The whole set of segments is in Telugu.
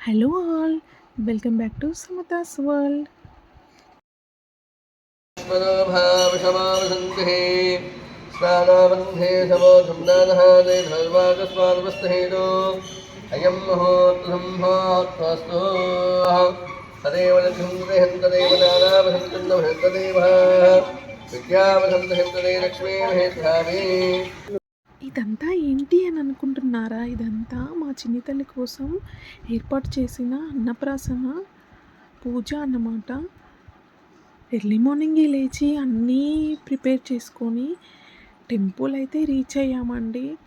hello all welcome back to Samatha's world స్మరోభావిషమావసంతి స్నానాబంధే సమోధం దానహాదే ధర్వాకస్మానవస్థహేతో అయం మహోత్సంహోత్వస్తు తదేవ లక్ష్మీదేహం తదేవ నానావసంతం తదేవ విద్యావసంతం తదే లక్ష్మీ మహేశ్వరీ ఇదంతా ఏంటి అని అనుకుంటున్నారా? ఇదంతా మా చిన్ని తల్లి కోసం ఏర్పాటు చేసిన అన్నప్రాసన పూజ అన్నమాట. ఎర్లీ మార్నింగే లేచి అన్నీ ప్రిపేర్ చేసుకొని టెంపుల్ అయితే రీచ్ అయ్యామండి.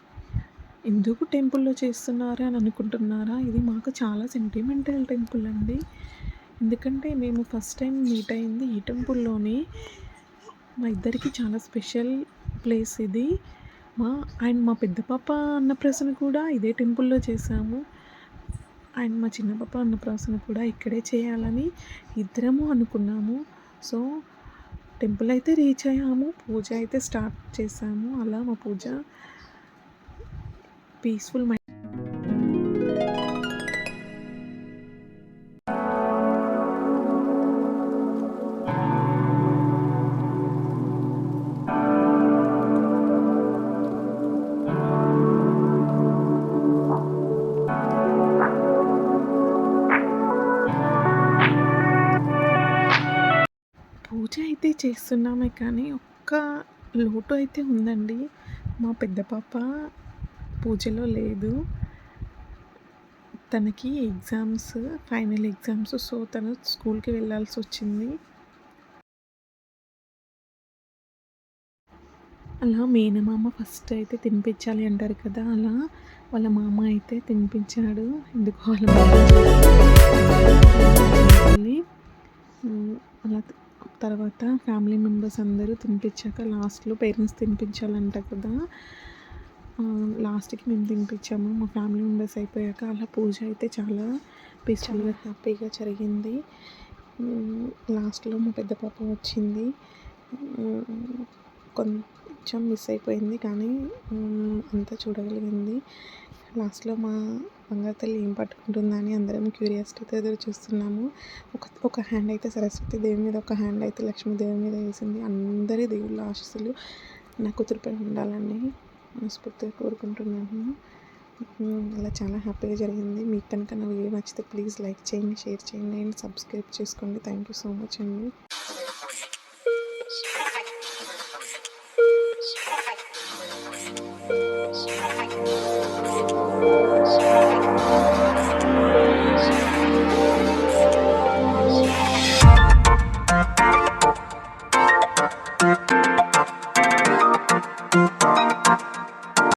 ఎందుకు టెంపుల్లో చేస్తున్నారు అని అనుకుంటున్నారా? ఇది మాకు చాలా సెంటిమెంటల్ టెంపుల్ అండి. ఎందుకంటే మేము ఫస్ట్ టైం మీట్ అయింది ఈ టెంపుల్లోనే. మా ఇద్దరికి చాలా స్పెషల్ ప్లేస్ ఇది. మా అండ్ మా పెద్ద పాప అన్నప్రాసన కూడా ఇదే టెంపుల్లో చేసాము అండ్ మా చిన్న పాప అన్నప్రాసన కూడా ఇక్కడే చేయాలని ఇద్దరము అనుకున్నాము. సో టెంపుల్ అయితే రీచ్ అయ్యాము పూజ అయితే స్టార్ట్ చేసాము అలా మా పూజ పీస్ఫుల్ పూజ అయితే చేస్తున్నామే కానీ ఒక్క లోటు అయితే ఉందండి. మా పెద్ద పాప పూజలో లేదు. తనకి ఎగ్జామ్స్ ఫైనల్ ఎగ్జామ్స్ సో తను స్కూల్కి వెళ్ళాల్సి వచ్చింది. అలా మేనమామ ఫస్ట్ అయితే తినిపించాలి అంటారు కదా అలా వాళ్ళ మామ అయితే తినిపించాడు. ఎందుకు వాళ్ళ అలా తర్వాత ఫ్యామిలీ మెంబర్స్ అందరూ తినిపించాక లాస్ట్లో పేరెంట్స్ తినిపించాలంట కదా. లాస్ట్కి మేము తినిపించాము. మా ఫ్యామిలీ మెంబర్స్ అయిపోయాక అలా పూజ అయితే చాలా పీస్ఫుల్గా హ్యాపీగా జరిగింది. లాస్ట్లో మా పెద్ద పాప వచ్చింది. కొంచెం మిస్ అయిపోయింది కానీ అంతా చూడగలిగింది. లాస్ట్లో మా బంగారు తల్లి ఏం పట్టుకుంటుందా అని అందరం క్యూరియాసిటీతో ఎదురు చూస్తున్నాము. ఒక ఒక హ్యాండ్ అయితే సరస్వతి దేవి మీద ఒక హ్యాండ్ అయితే లక్ష్మీదేవి మీద వేసింది. అందరి దేవుళ్ళ ఆశీస్సులు నా కూతురుపై ఉండాలని మనస్ఫూర్తిగా కోరుకుంటున్నాను అలా చాలా హ్యాపీగా జరిగింది. మీకు కనుక నా వీడియో నచ్చితే ప్లీజ్ లైక్ చేయండి షేర్ చేయండి అండ్ సబ్స్క్రైబ్ చేసుకోండి. థ్యాంక్ యూ సో మచ్ అండి.